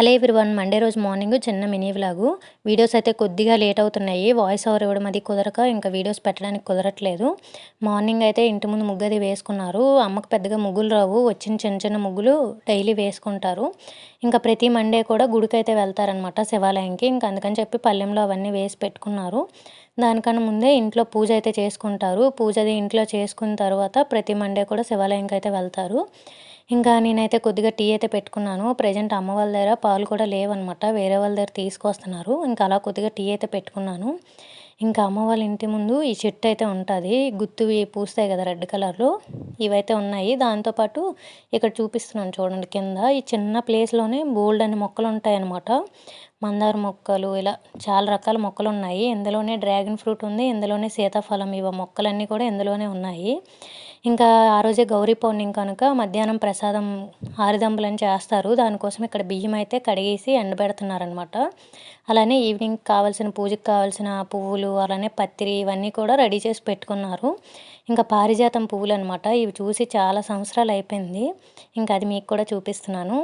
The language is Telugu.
హలో వన్ మండే రోజు మార్నింగ్ చిన్న మినీ వ్లాగు. వీడియోస్ అయితే కొద్దిగా లేట్ అవుతున్నాయి. వాయిస్ ఓవర్ ఇవ్వడం అది కుదరక ఇంకా వీడియోస్ పెట్టడానికి కుదరట్లేదు. మార్నింగ్ అయితే ఇంటి ముందు ముగ్గు అది వేసుకున్నారు. అమ్మకు పెద్దగా ముగ్గులు రావు. వచ్చిన చిన్న చిన్న ముగ్గులు డైలీ వేసుకుంటారు. ఇంకా ప్రతి మండే కూడా గుడికి అయితే వెళ్తారనమాట శివాలయంకి. ఇంకా అందుకని చెప్పి పల్లెంలో అవన్నీ వేసి పెట్టుకున్నారు. దానికన్నా ముందే ఇంట్లో పూజ అయితే చేసుకుంటారు. పూజ అది ఇంట్లో చేసుకున్న తర్వాత ప్రతి మండే కూడా శివాలయంకి అయితే వెళ్తారు. ఇంకా నేనైతే కొద్దిగా టీ అయితే పెట్టుకున్నాను. ప్రజెంట్ అమ్మ వాళ్ళ దగ్గర పాలు కూడా లేవన్నమాట. వేరే వాళ్ళ దగ్గర తీసుకొస్తున్నారు. ఇంకా అలా కొద్దిగా టీ అయితే పెట్టుకున్నాను. ఇంకా అమ్మ వాళ్ళ ఇంటి ముందు ఈ చెట్టు అయితే ఉంటుంది. గుత్తువి పూస్తాయి కదా రెడ్ కలర్లో. ఇవైతే ఉన్నాయి. దాంతోపాటు ఇక్కడ చూపిస్తున్నాను చూడండి కింద. ఈ చిన్న ప్లేస్లోనే బోల్డ్ అనే మొక్కలు ఉంటాయన్నమాట. మందార మొక్కలు ఇలా చాలా రకాల మొక్కలు ఉన్నాయి. ఇందులోనే డ్రాగన్ ఫ్రూట్ ఉంది. ఇందులోనే సీతాఫలం ఇవ మొక్కలన్నీ కూడా ఇందులోనే ఉన్నాయి. ఇంకా ఆ రోజే గౌరీ పౌర్ణమి కనుక మధ్యాహ్నం ప్రసాదం ఆరిదంబలని చేస్తారు. దానికోసం ఇక్కడ బియ్యం అయితే కడిగేసి ఎండబెడుతున్నారనమాట అలానే ఈవినింగ్ కావాల్సిన పూజకి కావాల్సిన పువ్వులు అలానే పత్రి ఇవన్నీ కూడా రెడీ చేసి పెట్టుకున్నారు. ఇంకా పారిజాతం పువ్వులు అనమాట ఇవి చూసి చాలా సంవత్సరాలు అయిపోయింది. ఇంకా అది మీకు కూడా చూపిస్తున్నాను.